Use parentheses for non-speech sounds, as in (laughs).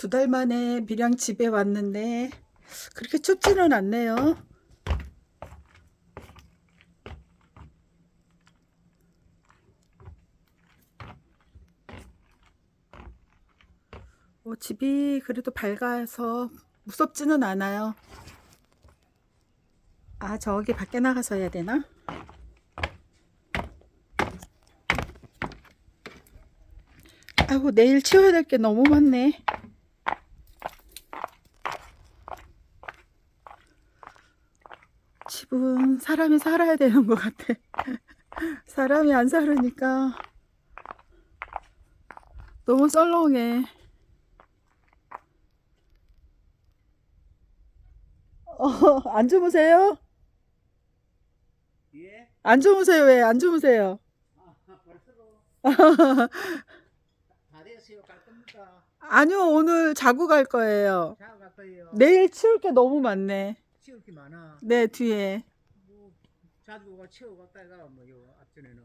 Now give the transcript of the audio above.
두 달 만에 밀양 집에 왔는데 그렇게 춥지는 않네요. 어, 집이 그래도 밝아서 무섭지는 않아요. 아, 저기 밖에 나가서 해야 되나? 아이고, 내일 치워야 될 게 너무 많네. 집은 사람이 살아야 되는 것 같아. (laughs) 사람이 안 살으니까 너무 썰렁해. 어, 안 주무세요? 예? 안 주무세요? 왜 안 주무세요? 아. 갈 겁니까? 아니요, 오늘 자고 갈 거예요. 자, 갈 거예요. 내일 치울 게 너무 많네. 치울 게 많아. 네, 뒤에. 뭐 자주 가 치워 갔다가 뭐 요 앞전에는